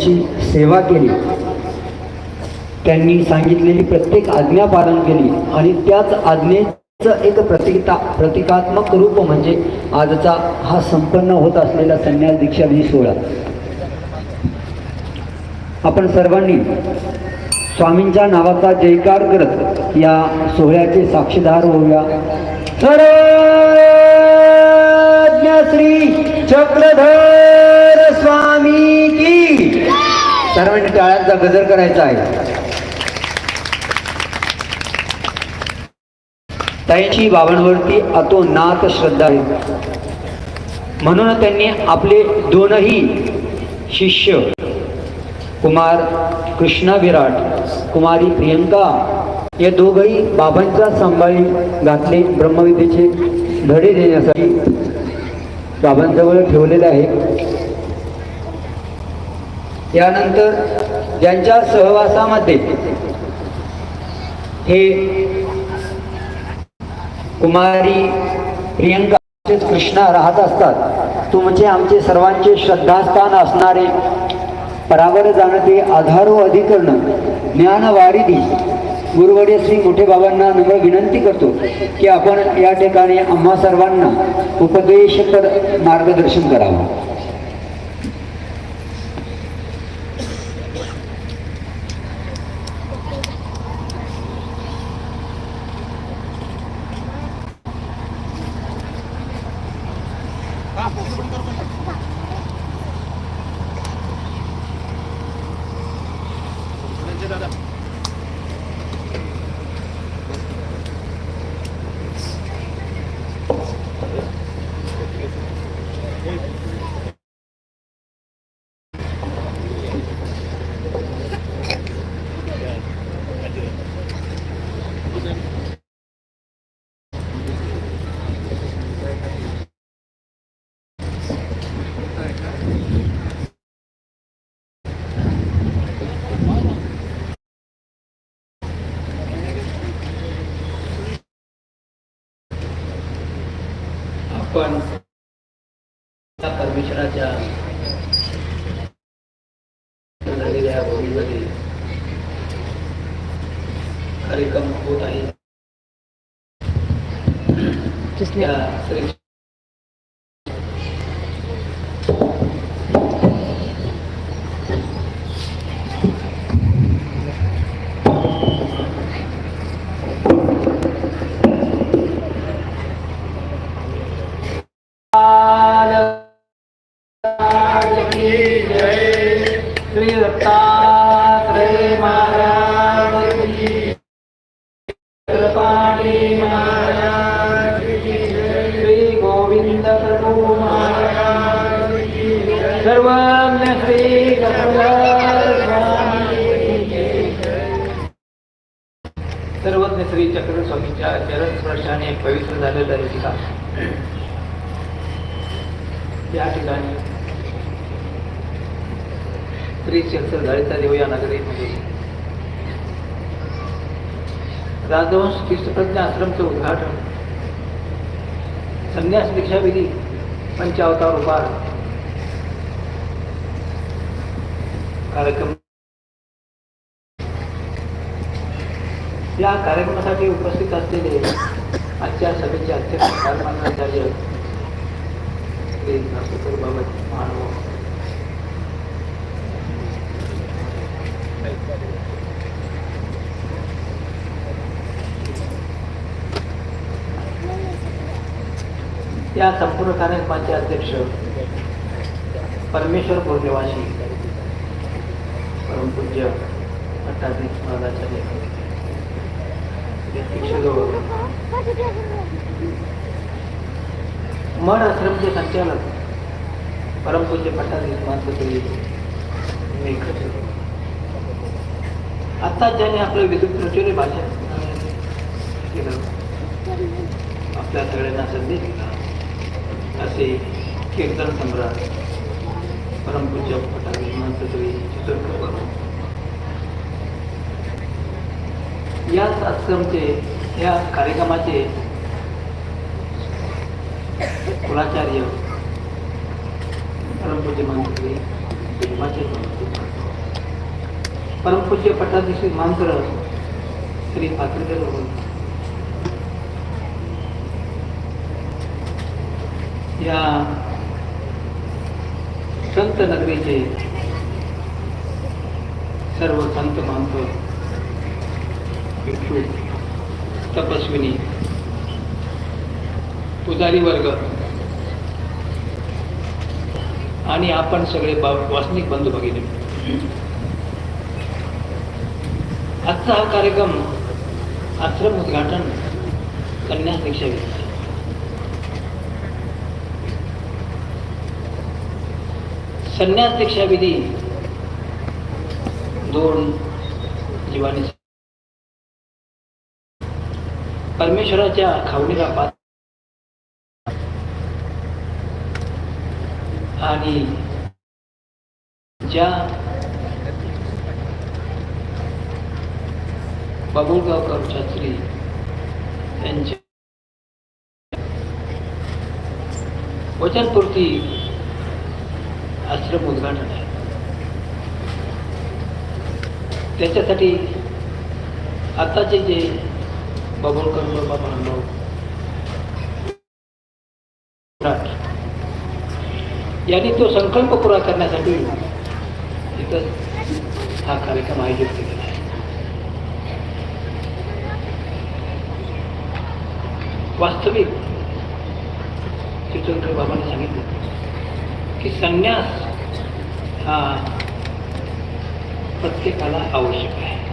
त्यांची सेवा केली. त्यांनी सांगितलेली प्रत्येक आज्ञा पालन केली आणि त्याच आज्ञेचं एक प्रतिका प्रतिकात्मक रूप म्हणजे आजचा हा संपन्न होत असलेला संन्यास दीक्षाविधी सोहळा. आपण सर्वांनी स्वामींच्या नावाचा जयकार करत या सोहळ्याचे साक्षीदार होऊया. सर्वज्ञ श्री चक्रधर स्वामी सर्वांनी टाळ्यांचा गजर करायचा आहे. ताईची बाबांवरती अतोनात श्रद्धा आहे. म्हणून त्यांनी आपले दोनही शिष्य कुमार कृष्णा विराट कुमारी प्रियंका या दोघही बाबांचा सांभाळी घातले ब्रह्मविद्येचे धडे देण्यासाठी बाबांजवळ ठेवलेले आहे यानंतर ज्यांच्या सहवासामध्ये हे कुमारी प्रियंका कृष्णा राहत असतात तुमचे आमचे सर्वांचे श्रद्धास्थान असणारे परावर जाणते आधारो अधिकरण ज्ञानवारिधी. गुरुवडे श्री मोठे बाबांना नम्र विनंती करतो की आपण या ठिकाणी आम्हा सर्वांना उपदेश तर मार्गदर्शन करावं. त्या परमेश्वराच्या झालेल्या या भूमीमध्ये कार्यक्रम होत आहे. स्वामीच्या चरणस्पर्शाने पवित्र झालेलं ठिकाण या ठिकाणी श्री क्षेत्र ललिता देव या नगरीमध्ये राजवंश कृष्णप्रज्ञा आश्रमचं उद्घाटन संन्यास दीक्षाविधी पंचावतार उपार कार्यक्रम या कार्यक्रमासाठी उपस्थित असलेले आजच्या सभेचे अध्यक्ष कार्यक्रमाचार्य बाबत या संपूर्ण कार्यक्रमाचे अध्यक्ष परमेश्वर पूर्णिवासी परमपूज्य भट्टाधीश महाराजाचार्य मठ आश्रमचे संचालक परमपूज्य भट्टाधीश मानसपुरी आत्ताच ज्याने आपलं विद्युत प्रचुरी भाषण केलं आपल्या सगळ्यांना संदेश दिला. असे कीर्तन सम्राट परमपूज्य पटावी मंत्री चित्रकर याच आश्रमचे या कार्यक्रमाचे कुलाचार्य परमपूज्य मंत्री परमपूज्य पट्टाधीश मांत्र श्री पात्रकर या संत नगरीचे सर्व संत मानतो भिक्षू तपस्विनी. पुजारी वर्ग. आणि आपण सगळे बा वासनिक बंधू भगिनी. आजचा हा कार्यक्रम आश्रम उद्घाटन कन्या शिक्षा संन्यास दीक्षा विधी दोन जीवानी परमेश्वराच्या खावणीला पात्र. आणि ज्या बाबुळगावकर शास्त्री यांच्या वचनपूर्ती आश्रम उद्घाटन आहे. त्याच्यासाठी आताचे जे बाबुळकर बाबा अनुभव यांनी तो संकल्प पुरा करण्यासाठी इथं हा कार्यक्रम आयोजित केलेला आहे. वास्तविक चितोडकर बाबांनी सांगितलं की संन्यास हा प्रत्येकाला आवश्यक आहे.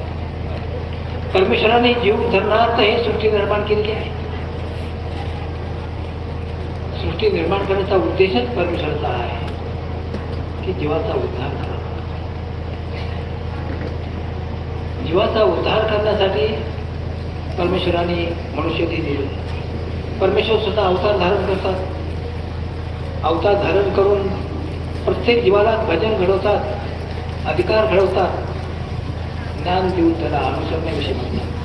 परमेश्वराने जीव धरणार्थ हे सृष्टी निर्माण केलेली आहे. सृष्टी निर्माण करण्याचा उद्देशच परमेश्वराचा आहे की जीवाचा उद्धार करा जीवाचा उद्धार करण्यासाठी परमेश्वराने मनुष्य दिले. परमेश्वर स्वतः अवतार धारण करतात. अवतार धारण करून प्रत्येक जीवाला भजन घडवतात अधिकार घडवतात. दान देऊन त्याला अनुसरण्याविषयी म्हणतात.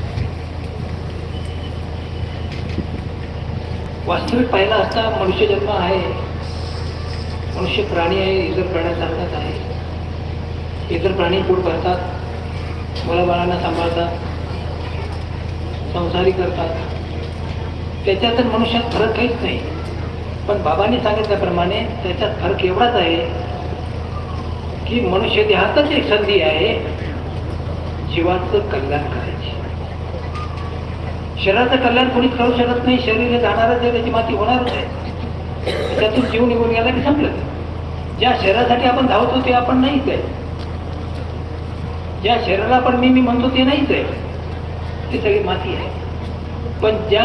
वास्तविक पाहिला असता मनुष्य जन्म आहे. मनुष्य प्राणी आहे इतर प्राण्यासारखाच आहे. इतर प्राणी पोट भरतात मुलाबाळांना सांभाळतात संसारी करतात. त्याच्यात तर मनुष्यात फरक काहीच नाही. पण बाबांनी सांगितल्याप्रमाणे त्याच्यात फरक एवढाच आहे की मनुष्य देहातच एक संधी आहे. जीवाचं कल्याण करायची. शरीराचं कल्याण कोणीच करू शकत नाही. शरीर जाणारच आहे त्याची माती होणारच आहे. त्यातून जीव निघून गेला की संपलं. ज्या शरीरासाठी आपण धावतो ते आपण नाहीच आहे. ज्या शरीराला पण मी मी म्हणतो ते नाहीच आहे. ती सगळी माती आहे. पण ज्या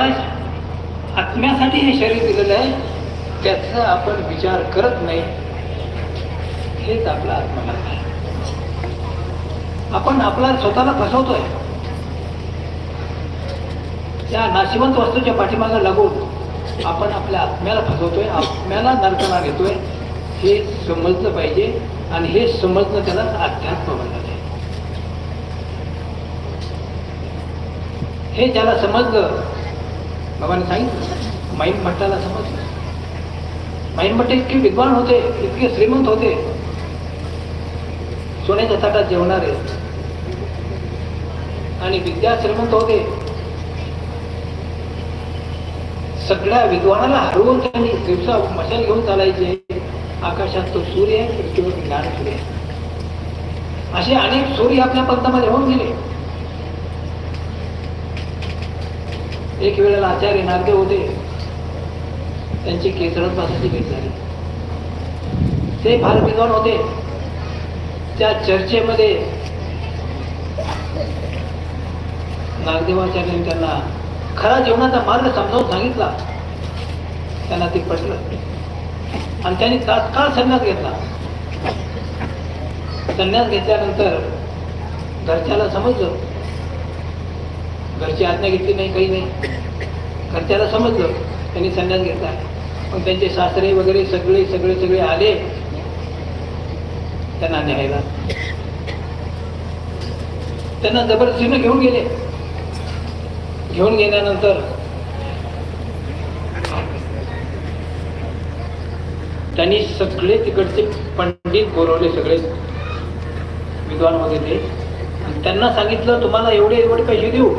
आत्म्यासाठी हे शरीर दिलेलं आहे त्याचा आपण विचार करत नाही. हेच आपला आत्मा आपण आपला स्वतःला फसवतोय. त्या नाशिवंत वस्तूच्या पाठीमागे लागून आपण आपल्या आत्म्याला फसवतोय आत्म्याला नरकणा घेतोय. हे समजलं पाहिजे आणि हे समजणं त्याला अध्यात्म म्हणतात. आहे. हे ज्याला समजलं बाबांनी सांगितलं माईन भट्टाला समजलं. माईन भट्ट इतके विद्वान होते इतके श्रीमंत होते. सोन्याच्या ताटात जेवणारे आणि विद्या श्रीमंत होते सगळ्या विद्वानाला हरवून त्यांनी दिवसा मशाल घेऊन चालायचे. आकाशात तो सूर्य पृथ्वीवर ज्ञान सूर्य. असे अनेक सूर्य आपल्या पंथामध्ये होऊन गेले. एक वेळेला आचार्य नागदेव होते. त्यांची केसरत भाषेची भेट झाली. ते फार विद्वान होते. त्या चर्चेमध्ये नागदेवाचार्यांनी त्यांना खरा जीवनाचा मार्ग समजावून सांगितला. त्यांना ते पटलं. आणि त्यांनी तात्काळ संन्यास घेतला. संन्यास घेतल्यानंतर घरच्याला समजलं. घरची आज्ञा घेतली नाही काही नाही. घरच्याला समजलं. त्यांनी संन्यास घेतला. पण त्यांचे सासरे वगैरे सगळे सगळे सगळे आले. त्यांना न्यायला. त्यांना जबरदस्तीनं घेऊन गेले. घेऊन गेल्यानंतर त्यांनी सगळे तिकडचे पंडित बोलवले सगळे विद्वान होते ते त्यांना सांगितलं तुम्हाला एवढे एवढे पैसे देऊ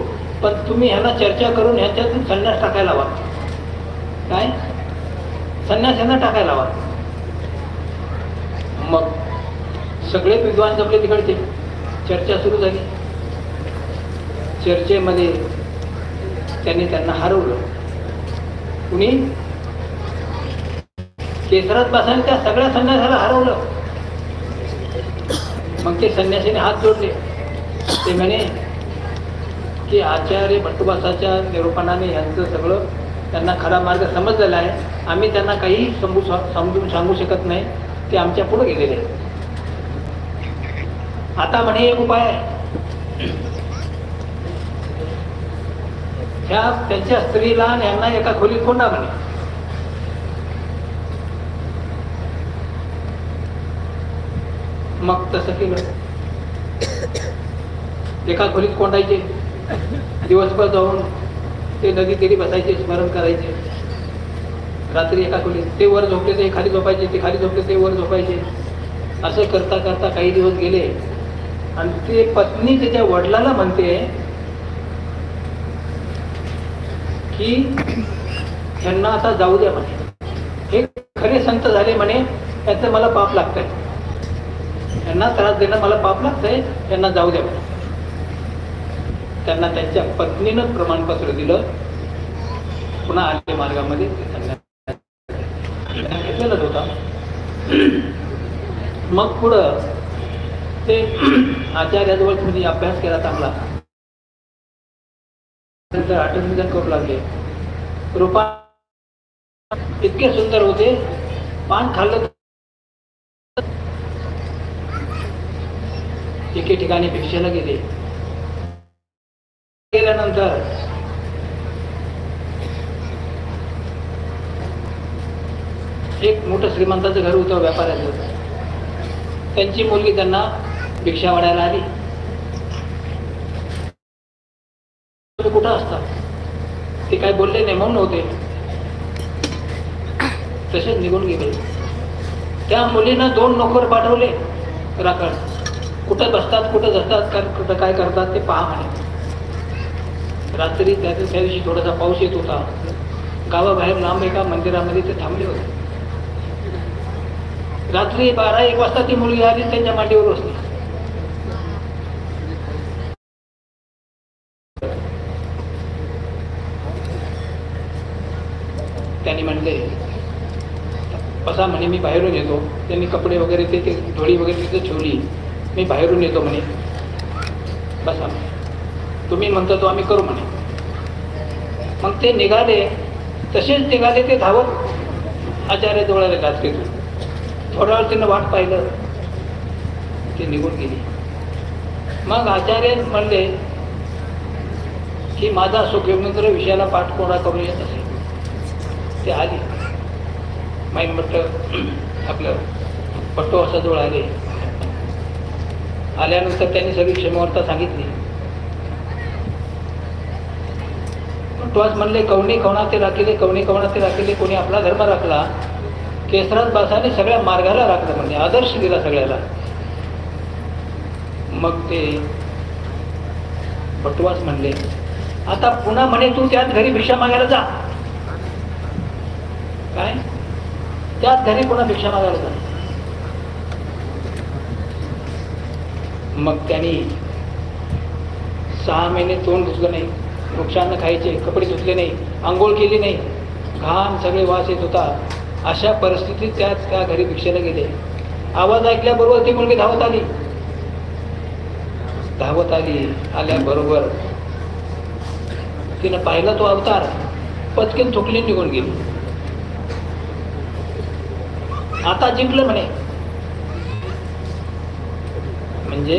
पण तुम्ही ह्याला चर्चा करून ह्याच्यातून संन्यास टाकायला हवा काय? संन्यास ह्यांना टाकायला हवा मग सगळे विद्वान जपले तिकडचे. चर्चा सुरू झाली. चर्चेमध्ये त्यांनी त्यांना हरवलं. कुणी? केसरात बसायला त्या सगळ्या संन्यासाला हरवलं. मग ते संन्यासीने हात जोडले. ते म्हणे की आचार्य भट्टुबासाच्या निरूपणाने यांचं सगळं त्यांना खरा मार्ग समजलेला आहे. आम्ही त्यांना काही समजू समजून सांगू शकत नाही. ते आमच्या पुढे गेलेले आहेत. आता म्हणे एक उपाय आहे ह्या त्यांच्या स्त्रीला आणि यांना एका खोलीत कोंडा म्हणे. मग तसं केलं. एका खोलीत कोंडायचे. दिवसभर जाऊन ते नदी तिरी बसायचे स्मरण करायचे. रात्री एका खोलीत ते वर झोपले ते खाली झोपायचे ते खाली झोपले ते वर झोपायचे. असं करता करता काही दिवस गेले. आणि ते पत्नी त्याच्या वडिलाला म्हणते की त्यांना आता जाऊ द्या म्हणे. हे खरे संत झाले म्हणे त्याचं मला पाप लागतंय. त्यांना त्रास देणं मला पाप लागतंय त्यांना जाऊ द्या म्हणे. त्यांना त्यांच्या पत्नीनं प्रमाणपत्र दिलं. पुन्हा आले मार्गामध्ये. ते घेतलेलाच होता मग पुढं ते आचार्याजवळ तुम्ही म्हणजे अभ्यास केला चांगला. नंतर आठवण करू लागले. रूपा इतके सुंदर होते. पान खाल्लं एके ठिकाणी भिक्षेला गेले. गेल्यानंतर एक मोठं श्रीमंताचं घर होतं व्यापाऱ्याचं. त्यांची मुलगी त्यांना भिक्षा वाढायला आली. ते कुठं असतात? ते काय बोलले नाही म्हणून होते. तसेच निघून गेले. त्या मुलीनं दोन नोकर पाठवले राखण. कुठं बसतात कुठं जातात काय कुठं काय करतात ते पहा म्हणे. रात्री त्या त्या दिवशी थोडासा पाऊस येत होता. गावाबाहेर लांब एका मंदिरामध्ये ते थांबले होते. रात्री बारा एक वाजता ती मुलगी आली त्यांच्या मांडीवर बसली. त्यांनी म्हणले असा म्हणे मी बाहेरून येतो. त्यांनी कपडे वगैरे ते ते धोळी वगैरे तिथे ठेवली. मी बाहेरून येतो म्हणे. बसा म्हणे. तुम्ही म्हणता तो आम्ही करू म्हणे. मग ते निघाले. तसेच निघाले ते धावत. आचार्य आले रात्रीतून थोड्या वेळ तिनं वाट पाहिलं. ते निघून गेली. मग आचार्य म्हणले की माझा सुखविंद्र विषयाला पाठपुरा करून येत असे. ते आली. माई म्हटलं आपलं पट्टो जवळ आले. आल्यानंतर त्यांनी सगळी क्षमवार्ता सांगितली. पट्टवास म्हणले कवणी कवणाते राखिले कवणी कवणाते राखिले कोणी आपला धर्म राखला? केसरात बासाने सगळ्या मार्गाला राखलं म्हणजे आदर्श दिला सगळ्याला. मग ते पटवास म्हणले आता पुन्हा म्हणे तू त्याच घरी भिक्षा मागायला जा. काय? त्याच घरी पुन्हा भिक्षा मागायला जा मग त्यांनी सहा महिने तोंड धुतलं नाही वृक्षांना खायचे कपडे धुतले नाही आंघोळ केली नाही घाम सगळे वास येत होता. अशा परिस्थितीत त्या त्या घरी भिक्षेला गेले. आवाज ऐकल्याबरोबर ती मुलगी धावत आली. धावत आली आल्याबरोबर तिनं पाहिला तो अवतार पचकीन थुकली निघून गेली. आता जिंकलं म्हणे. म्हणजे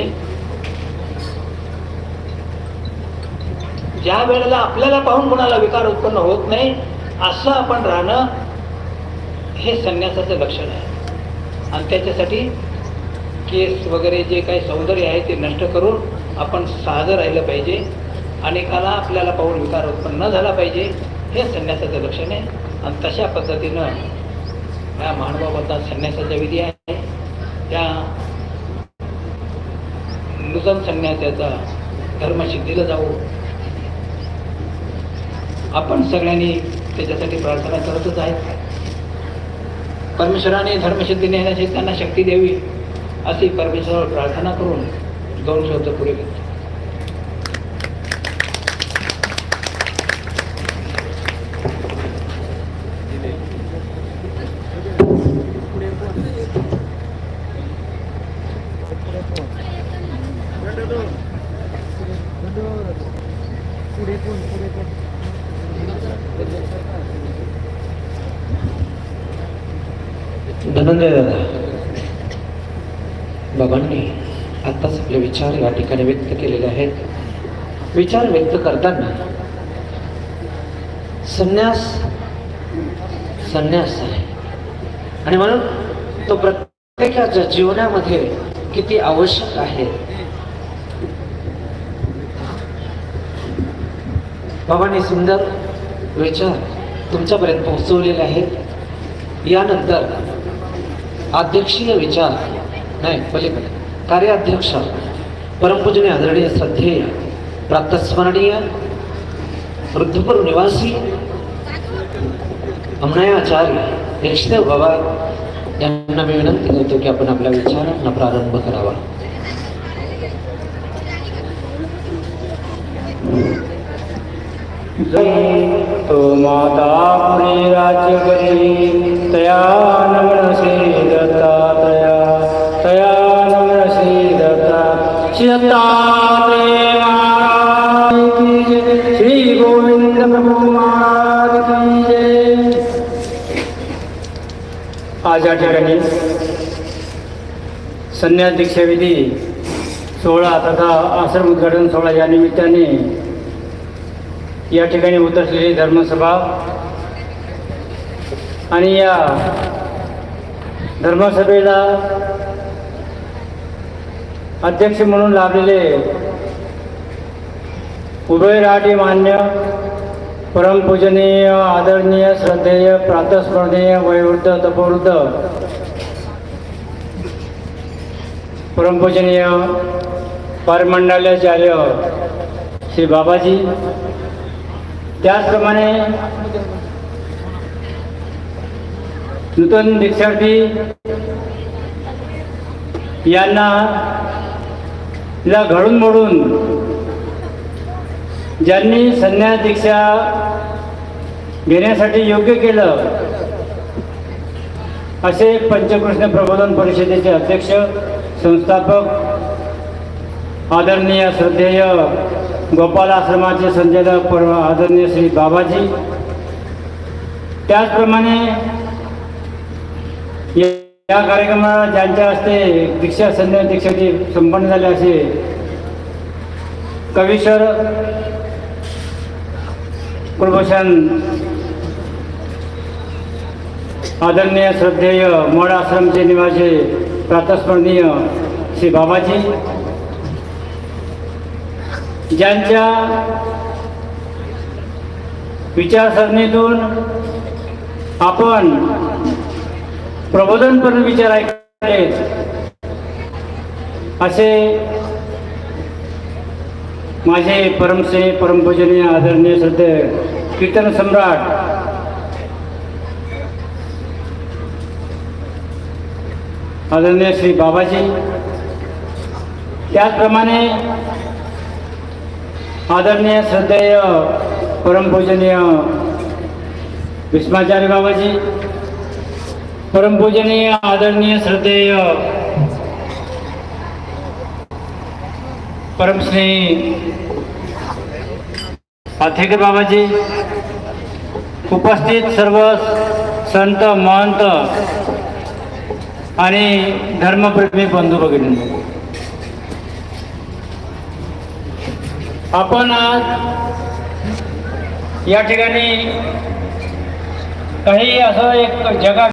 ज्या वेळेला आपल्याला पाहून कोणाला विकार उत्पन्न होत नाही असं आपण राहणं हे संन्यासाचं लक्षण आहे. आणि त्याच्यासाठी केस वगैरे जे काही सौंदर्य आहे ते नष्ट करून आपण साधं राहिलं पाहिजे. अनेकाला आपल्याला पाहून विकार उत्पन्न न झाला पाहिजे हे संन्यासाचं लक्षण आहे. आणि तशा पद्धतीनं त्या मानवाबद्दल संन्यासाचा विधी आहे. त्या नूतन संन्यासाचा धर्मसिद्धीला जाऊ. आपण सगळ्यांनी त्याच्यासाठी प्रार्थना करतच आहे. परमेश्वराने धर्मसिद्धी नेण्याची त्यांना शक्ती द्यावी अशी परमेश्वरावर प्रार्थना करून दोन शब्द पुढे घेतो धनंजय दादा बाबांनी आत्ताच आपले विचार या ठिकाणी व्यक्त केलेले आहेत. विचार व्यक्त करताना संन्यास संन्यास आहे. आणि म्हणून तो प्रत्येकाच्या जीवनामध्ये किती आवश्यक आहे. बाबांनी सुंदर विचार तुमच्यापर्यंत पोहोचवलेले आहेत. यानंतर अध्यक्षीय विचार नाही पलीकडे. कार्याध्यक्ष परमपूजनीय आदरणीय श्रद्धेय प्राप्तस्मरणीय वृद्धपूर निवासी अमनायाचार्य यक्षदेव बाबा यांना मी विनंती करतो की आपण आपल्या विचारांना प्रारंभ करावा. तो माता पुरी राज्य करी तया नमनसे दत्ता आज या ठिकाणी संन्यास दीक्षाविधी सोहळा तथा आश्रम उद्घाटन सोहळा या निमित्ताने या ठिकाणी उतरलेली धर्मसभा आणि या धर्मसभेला अध्यक्ष म्हणून लाभलेले उभयराठी मान्य परमपूजनीय आदरणीय श्रद्धेय प्रातस्मरणीय वयोवृद्ध तपवृद्ध परमपूजनीय परमंडलाचार्य श्री बाबाजी. त्याचप्रमाणे नूतन दीक्षार्थी यांना ला घडून मोडून ज्यांनी संन्यास दीक्षा घेण्यासाठी योग्य केलं असे पंचकृष्ण प्रबोधन परिषदेचे अध्यक्ष संस्थापक आदरणीय श्रद्धेय गोपाल आश्रमाचे संचालक परम आदरणीय श्री बाबाजी. त्याचप्रमाणे या कार्यक्रमाला ज्यांच्या हस्ते दीक्षा संध्या दीक्षाची संपन्न झाले असे कवीश्वर कुलभूषण आदरणीय श्रद्धेय मोड आश्रमचे निवासी प्रातस्मरणीय श्री बाबाजी ज्यांच्या विचारसरणीतून आपण प्रबोधनपर विचार ऐकले असे माझे परमसे परमपूजनीय आदरणीय श्रद्धे कीर्तन सम्राट आदरणीय श्री बाबाजी त्याचप्रमाणे आदरणीय श्रद्धेय परमपूजनीय भीष्माचार्य बाबाजी परमपूजनीय आदरणीय श्रद्धेय परमश्री आथेकर बाबाजी उपस्थित सर्व संत महंत आणि धर्मप्रेमी बंधू भगिनी. आपण आज या ठिकाणी काही असं एक जगा